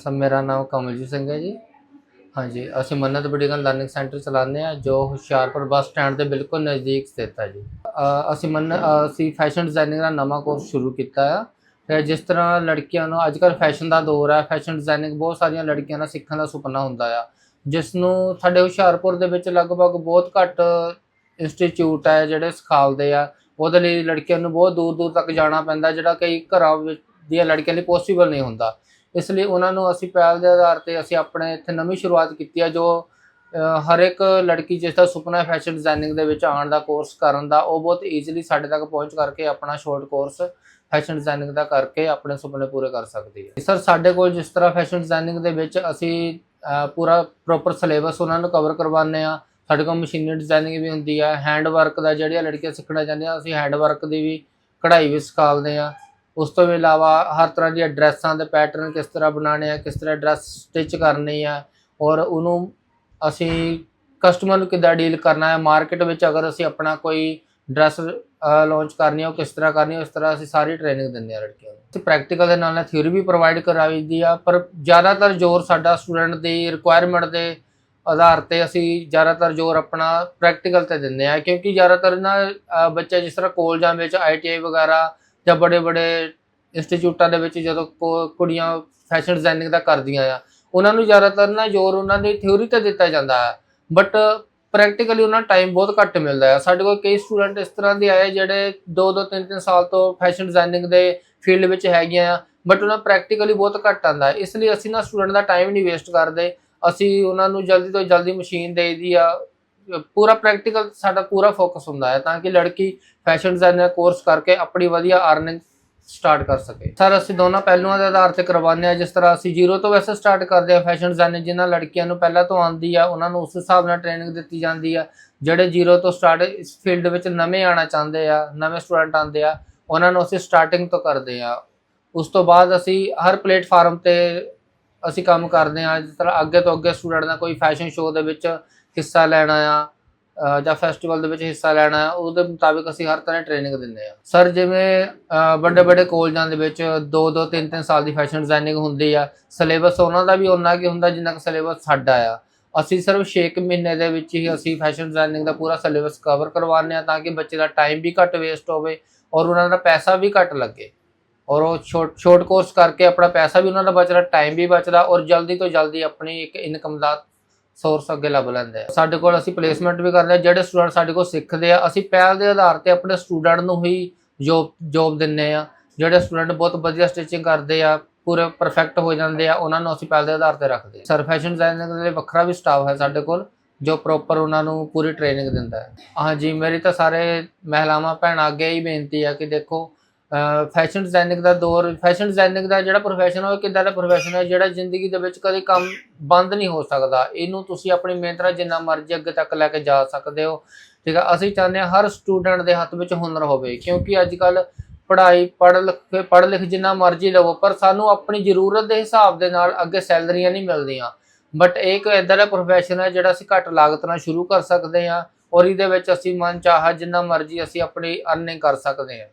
Sir, ਮੇਰਾ ਨਾਮ ਕਮਲਜੀਤ ਸਿੰਘ ਹੈ ਜੀ। ਹਾਂਜੀ, ਅਸੀਂ ਮੰਨਤ ਬੜੀਗਨ ਲਰਨਿੰਗ ਸੈਂਟਰ ਚਲਾਉਂਦੇ ਹਾਂ, ਜੋ ਹੁਸ਼ਿਆਰਪੁਰ ਬੱਸ ਸਟੈਂਡ ਦੇ ਬਿਲਕੁਲ ਨਜ਼ਦੀਕ ਸਥਿਤ ਹੈ ਜੀ। ਅਸੀਂ ਮੰਨ, ਅਸੀਂ ਫੈਸ਼ਨ ਡਿਜ਼ਾਈਨਿੰਗ ਦਾ ਨਵਾਂ ਕੋਰਸ ਸ਼ੁਰੂ ਕੀਤਾ ਆ। ਤੇ ਜਿਸ ਤਰ੍ਹਾਂ ਲੜਕੀਆਂ ਨੂੰ ਅੱਜ ਕੱਲ੍ਹ ਫੈਸ਼ਨ ਦਾ ਦੌਰ ਹੈ ਫੈਸ਼ਨ ਡਿਜ਼ਾਈਨਿੰਗ ਬਹੁਤ ਸਾਰੀਆਂ ਲੜਕੀਆਂ ਦਾ ਸਿੱਖਣ ਦਾ ਸੁਪਨਾ ਹੁੰਦਾ ਆ। ਜਿਸ ਨੂੰ ਸਾਡੇ ਹੁਸ਼ਿਆਰਪੁਰ ਦੇ ਵਿੱਚ ਲਗਭਗ ਬਹੁਤ ਘੱਟ ਇੰਸਟੀਚਿਊਟ ਹੈ ਜਿਹੜੇ ਸਿਖਾਉਂਦੇ ਆ। ਉਹਦੇ ਲਈ ਲੜਕੀਆਂ ਨੂੰ ਬਹੁਤ ਦੂਰ ਦੂਰ ਤੱਕ ਜਾਣਾ ਪੈਂਦਾ, ਜਿਹੜਾ ਕਈ ਘਰਾਂ ਵਿੱਚ ਦੀਆਂ ਲੜਕੀਆਂ ਲਈ ਪੋਸੀਬਲ ਨਹੀਂ ਹੁੰਦਾ। ਇਸ ਲਈ ਉਹਨਾਂ ਨੂੰ ਅਸੀਂ ਪਹਿਲ ਦੇ ਆਧਾਰ ਤੇ ਅਸੀਂ ਆਪਣੇ ਇੱਥੇ ਨਵੀਂ ਸ਼ੁਰੂਆਤ ਕੀਤੀ ਹੈ ਜੋ ਹਰ ਇੱਕ ਲੜਕੀ ਜਿਸ ਦਾ ਸੁਪਨਾ ਫੈਸ਼ਨ ਡਿਜ਼ਾਈਨਿੰਗ ਦੇ ਵਿੱਚ ਆਉਣ ਦਾ ਕੋਰਸ ਕਰਨ ਦਾ, ਉਹ ਬਹੁਤ ਈਜ਼ੀਲੀ ਸਾਡੇ ਤੱਕ ਪਹੁੰਚ ਕਰਕੇ ਆਪਣਾ ਸ਼ਾਰਟ ਕੋਰਸ ਫੈਸ਼ਨ ਡਿਜ਼ਾਈਨਿੰਗ ਦਾ ਕਰਕੇ ਆਪਣੇ ਸੁਪਨੇ ਪੂਰੇ ਕਰ ਸਕਦੀ ਹੈ। ਸਰ, ਸਾਡੇ ਕੋਲ ਜਿਸ ਤਰ੍ਹਾਂ ਫੈਸ਼ਨ ਡਿਜ਼ਾਈਨਿੰਗ ਦੇ ਵਿੱਚ ਅਸੀਂ ਪੂਰਾ ਪ੍ਰੋਪਰ ਸਿਲੇਬਸ ਉਹਨਾਂ ਨੂੰ ਕਵਰ ਕਰਵਾਉਂਦੇ ਆ ਸਾਡੇ ਕੋਲ ਮਸ਼ੀਨਰੀ ਡਿਜ਼ਾਈਨਿੰਗ ਵੀ ਹੁੰਦੀ ਹੈ ਹੈਂਡ ਵਰਕ ਦਾ ਜਿਹੜੀਆਂ ਲੜਕੀਆਂ ਸਿੱਖਣਾ ਚਾਹੁੰਦੀਆਂ, ਅਸੀਂ ਹੈਂਡ ਵਰਕ ਦੀ ਵੀ ਕਢਾਈ ਵੀ ਸਿਖਾਉਂਦੇ ਆ ਉਸ ਤੋਂ ਇਲਾਵਾ ਹਰ ਤਰ੍ਹਾਂ ਦੀਆਂ ਡਰੈਸਾਂ ਦੇ ਪੈਟਰਨ ਕਿਸ ਤਰ੍ਹਾਂ ਬਣਾਉਣੇ ਆ ਕਿਸ ਤਰ੍ਹਾਂ ਡਰੈਸ ਸਟਿਚ ਕਰਨੀ ਆ ਔਰ ਉਹਨੂੰ ਅਸੀਂ ਕਸਟਮਰ ਨੂੰ ਕਿੱਦਾਂ ਡੀਲ ਕਰਨਾ ਹੈ ਮਾਰਕੀਟ ਵਿੱਚ ਅਗਰ ਅਸੀਂ ਆਪਣਾ ਕੋਈ ਡਰੈਸ ਲਾਂਚ ਕਰਨੀ ਹੈ ਉਹ ਕਿਸ ਤਰ੍ਹਾਂ ਕਰਨੀ ਹੈ ਉਸ ਤਰ੍ਹਾਂ ਅਸੀਂ ਸਾਰੀ ਟ੍ਰੇਨਿੰਗ ਦਿੰਦੇ ਆ ਲੜਕੀਆਂ ਨੂੰ। ਤੇ ਪ੍ਰੈਕਟੀਕਲ ਦੇ ਨਾਲ ਨਾਲ ਥਿਊਰੀ ਵੀ ਪ੍ਰੋਵਾਈਡ ਕਰਾਈ ਦੀ ਆ ਪਰ ਜ਼ਿਆਦਾਤਰ ਜ਼ੋਰ ਸਾਡਾ ਸਟੂਡੈਂਟ ਦੀ ਰਿਕੁਆਇਰਮੈਂਟ ਦੇ ਆਧਾਰ ਤੇ ਅਸੀਂ ਜ਼ਿਆਦਾਤਰ ਜ਼ੋਰ ਆਪਣਾ ਪ੍ਰੈਕਟੀਕਲ ਤੇ ਦਿੰਦੇ ਆ ਕਿਉਂਕਿ ਜ਼ਿਆਦਾਤਰ ਨਾ ਅ, ਬੱਚੇ ਜਿਸ ਤਰ੍ਹਾਂ ਕੋਲਜਾਂ ਵਿੱਚ ਆਈਟੀਆਈ ਵਗੈਰਾ ਜਾਂ ਬੜੇ ਬੜੇ ਇੰਸਟੀਚਿਊਟਾਂ ਦੇ ਵਿੱਚ ਜਦੋਂ ਕੋ- ਕੁੜੀਆਂ ਫੈਸ਼ਨ ਡਿਜ਼ਾਈਨਿੰਗ ਦਾ ਕਰਦੀਆਂ ਆ, ਉਹਨਾਂ ਨੂੰ ਜ਼ਿਆਦਾਤਰ ਨਾ ਜ਼ੋਰ ਉਹਨਾਂ ਦੀ ਥਿਊਰੀ ਤੇ ਦਿੱਤਾ ਜਾਂਦਾ ਹੈ ਬਟ ਪ੍ਰੈਕਟੀਕਲੀ ਉਹਨਾਂ ਟਾਈਮ ਬਹੁਤ ਘੱਟ ਮਿਲਦਾ ਹੈ ਸਾਡੇ ਕੋਲ ਕਈ ਸਟੂਡੈਂਟ ਇਸ ਤਰ੍ਹਾਂ ਦੇ ਆਏ ਜਿਹੜੇ 2-2 3-3 ਸਾਲ ਤੋਂ ਫੈਸ਼ਨ ਡਿਜ਼ਾਈਨਿੰਗ ਦੇ ਫੀਲਡ ਵਿੱਚ ਹੈਗੀਆਂ ਆ ਬਟ ਉਹਨਾਂ ਪ੍ਰੈਕਟੀਕਲੀ ਬਹੁਤ ਘੱਟ ਆਉਂਦਾ ਇਸ ਲਈ ਅਸੀਂ ਨਾ ਸਟੂਡੈਂਟ ਦਾ ਟਾਈਮ ਨਹੀਂ ਵੇਸਟ ਕਰਦੇ। ਅਸੀਂ ਉਹਨਾਂ ਨੂੰ ਜਲਦੀ ਤੋਂ ਜਲਦੀ ਮਸ਼ੀਨ ਦੇ ਦੀ ਆ ਪੂਰਾ ਪ੍ਰੈਕਟੀਕਲ ਸਾਡਾ ਪੂਰਾ ਫੋਕਸ ਹੁੰਦਾ ਹੈ ਤਾਂ ਕਿ ਲੜਕੀ ਫੈਸ਼ਨ ਡਿਜ਼ਾਈਨਰ ਕੋਰਸ ਕਰਕੇ ਆਪਣੀ ਵਧੀਆ ਅਰਨਿੰਗ ਸਟਾਰਟ ਕਰ ਸਕੇ। ਸਰ ਅਸੀਂ ਦੋਨਾਂ ਪਹਿਲੂਆਂ ਦੇ ਆਧਾਰ ਤੇ ਕਰਵਾਉਂਦੇ ਆ ਜਿਸ ਤਰ੍ਹਾਂ ਅਸੀਂ ਜ਼ੀਰੋ ਤੋਂ ਵੈਸੇ ਸਟਾਰਟ ਕਰਦੇ ਆ ਫੈਸ਼ਨ ਡਿਜ਼ਾਈਨਿੰਗ ਜਿਨ੍ਹਾਂ ਲੜਕੀਆਂ ਨੂੰ ਪਹਿਲਾਂ ਤੋਂ ਆਉਂਦੀ ਆ, ਉਹਨਾਂ ਨੂੰ ਉਸ ਹਿਸਾਬ ਨਾਲ ਟ੍ਰੇਨਿੰਗ ਦਿੱਤੀ ਜਾਂਦੀ ਆ। ਜਿਹੜੇ ਜ਼ੀਰੋ ਤੋਂ ਸਟਾਰਟ ਇਸ ਫੀਲਡ ਵਿੱਚ ਨਵੇਂ ਆਣਾ ਚਾਹੁੰਦੇ ਆ, ਨਵੇਂ ਸਟੂਡੈਂਟ ਆਉਂਦੇ ਆ, ਉਹਨਾਂ ਨੂੰ ਅਸੀਂ ਸਟਾਰਟਿੰਗ ਤੋਂ ਕਰਦੇ ਆ ਉਸ ਤੋਂ ਬਾਅਦ ਅਸੀਂ ਹਰ ਪਲੇਟਫਾਰਮ ਤੇ ਅਸੀਂ ਕੰਮ ਕਰਦੇ ਆ ਜਿਸ ਤਰ੍ਹਾਂ ਅੱਗੇ ਤੋਂ ਅੱਗੇ ਸਟੂਡੈਂਟ ਦਾ ਕੋਈ ਫੈਸ਼ਨ ਸ਼ੋਅ ਦੇ ਵਿੱਚ ਹਿੱਸਾ ਲੈਣਾ ਆ ਜਾਂ ਫੈਸਟੀਵਲ ਦੇ ਵਿੱਚ ਹਿੱਸਾ ਲੈਣਾ ਆ, ਉਹਦੇ ਮੁਤਾਬਿਕ ਅਸੀਂ ਹਰ ਤਰ੍ਹਾਂ ਟ੍ਰੇਨਿੰਗ ਦਿੰਦੇ ਆ। ਸਰ ਜਿਵੇਂ ਵੱਡੇ ਵੱਡੇ ਕਾਲਜਾਂ ਦੇ ਵਿੱਚ 2 2 3 3 ਸਾਲ ਦੀ ਫੈਸ਼ਨ ਡਿਜ਼ਾਈਨਿੰਗ ਹੁੰਦੀ ਆ ਸਿਲੇਬਸ ਉਹਨਾਂ ਦਾ ਵੀ ਉਹਨਾਂ ਕੀ ਹੁੰਦਾ ਜਿੰਨਾ ਕੁ ਸਿਲੇਬਸ ਸਾਡਾ ਆ। ਅਸੀਂ ਸਿਰਫ 6 ਮਹੀਨੇ ਦੇ ਵਿੱਚ ਹੀ ਅਸੀਂ ਫੈਸ਼ਨ ਡਿਜ਼ਾਈਨਿੰਗ ਦਾ ਪੂਰਾ ਸਿਲੇਬਸ ਕਵਰ ਕਰਵਾਉਂਦੇ ਆ ਤਾਂ ਕਿ ਬੱਚੇ ਦਾ ਟਾਈਮ ਵੀ ਘੱਟ ਵੇਸਟ ਹੋਵੇ ਔਰ ਉਹਨਾਂ ਦਾ ਪੈਸਾ ਵੀ ਘੱਟ ਲੱਗੇ। ਔਰ ਉਹ ਛੋਟ ਛੋਟ ਕੋਰਸ ਕਰਕੇ ਆਪਣਾ ਪੈਸਾ ਵੀ ਉਹਨਾਂ ਦਾ ਬਚਦਾ ਟਾਈਮ ਵੀ ਬਚਦਾ ਔਰ ਜਲਦੀ ਤੋਂ ਜਲਦੀ ਆਪਣੀ ਇੱਕ ਇਨਕਮ ਦਾ ਸੋਰਸ ਅੱਗੇ ਲੱਭ ਲੈਂਦੇ ਆ। ਸਾਡੇ ਕੋਲ ਅਸੀਂ ਪਲੇਸਮੈਂਟ ਵੀ ਕਰਦੇ ਆ, ਜਿਹੜੇ ਸਟੂਡੈਂਟ ਸਾਡੇ ਕੋਲ ਸਿੱਖਦੇ ਆ, ਅਸੀਂ ਪਹਿਲ ਦੇ ਆਧਾਰ ਤੇ ਆਪਣੇ ਸਟੂਡੈਂਟ ਨੂੰ ਹੀ ਜੋਬ ਜੋਬ ਦਿੰਨੇ ਆ। ਜਿਹੜੇ ਸਟੂਡੈਂਟ ਬਹੁਤ ਵਧੀਆ ਸਟਿਚਿੰਗ ਕਰਦੇ ਆ, ਪੂਰੇ ਪਰਫੈਕਟ ਹੋ ਜਾਂਦੇ ਆ, ਉਹਨਾਂ ਨੂੰ ਅਸੀਂ ਪਹਿਲ ਦੇ ਆਧਾਰ ਤੇ ਰੱਖਦੇ ਆ। ਸਰ ਫੈਸ਼ਨ ਡਿਜ਼ਾਈਨਿੰਗ ਦੇ ਲਈ ਵੱਖਰਾ ਵੀ ਸਟਾਫ ਹੈ ਸਾਡੇ ਕੋਲ, ਜੋ ਪ੍ਰੋਪਰ ਉਹਨਾਂ ਨੂੰ ਪੂਰੀ ਟ੍ਰੇਨਿੰਗ ਦਿੰਦਾ ਹੈ। ਹਾਂਜੀ, ਮੇਰੀ ਤਾਂ ਸਾਰੇ ਮਹਿਲਾਵਾਂ ਭੈਣਾਂ ਅੱਗੇ ਹੀ ਬੇਨਤੀ ਆ ਕਿ ਦੇਖੋ ਫੈਸ਼ਨ ਡਿਜ਼ਾਈਨਿੰਗ ਦਾ ਦੌਰ ਫੈਸ਼ਨ ਡਿਜ਼ਾਈਨਿੰਗ ਦਾ ਜਿਹੜਾ ਪ੍ਰੋਫੈਸ਼ਨ ਹੈ ਉਹ ਕਿੱਦਾਂ ਦਾ ਪ੍ਰੋਫੈਸ਼ਨ ਹੈ ਜਿਹੜਾ ਜ਼ਿੰਦਗੀ ਦੇ ਵਿੱਚ ਕਦੇ ਕੰਮ ਬੰਦ ਨਹੀਂ ਹੋ ਸਕਦਾ। ਇਹਨੂੰ ਤੁਸੀਂ ਆਪਣੀ ਮਿਹਨਤ ਨਾਲ ਜਿੰਨਾ ਮਰਜ਼ੀ ਅੱਗੇ ਤੱਕ ਲੈ ਕੇ ਜਾ ਸਕਦੇ ਹੋ। ਠੀਕ ਹੈ ਅਸੀਂ ਚਾਹੁੰਦੇ ਹਾਂ ਹਰ ਸਟੂਡੈਂਟ ਦੇ ਹੱਥ ਵਿੱਚ ਹੁਨਰ ਹੋਵੇ, ਕਿਉਂਕਿ ਅੱਜ ਕੱਲ ਪੜ੍ਹਾਈ, ਪੜ੍ਹ ਲਿਖ ਪੜ੍ਹ ਲਿਖ ਜਿੰਨਾ ਮਰਜ਼ੀ ਲਵੋ, ਪਰ ਸਾਨੂੰ ਆਪਣੀ ਜ਼ਰੂਰਤ ਦੇ ਹਿਸਾਬ ਦੇ ਨਾਲ ਅੱਗੇ ਸੈਲਰੀਆਂ ਨਹੀਂ ਮਿਲਦੀਆਂ। ਬਟ ਇਹ ਇੱਕ ਇਦਾਂ ਦਾ ਪ੍ਰੋਫੈਸ਼ਨ ਹੈ ਜਿਹੜਾ ਅਸੀਂ ਘੱਟ ਲਾਗਤ ਨਾਲ ਸ਼ੁਰੂ ਕਰ ਸਕਦੇ ਹਾਂ, ਔਰ ਇਹਦੇ ਵਿੱਚ ਅਸੀਂ ਮਨ ਚਾਹਾ ਜਿੰਨਾ ਮਰਜ਼ੀ ਅਸੀਂ ਆਪਣੀ ਅਰਨਿੰਗ ਕਰ ਸਕਦੇ ਹਾਂ।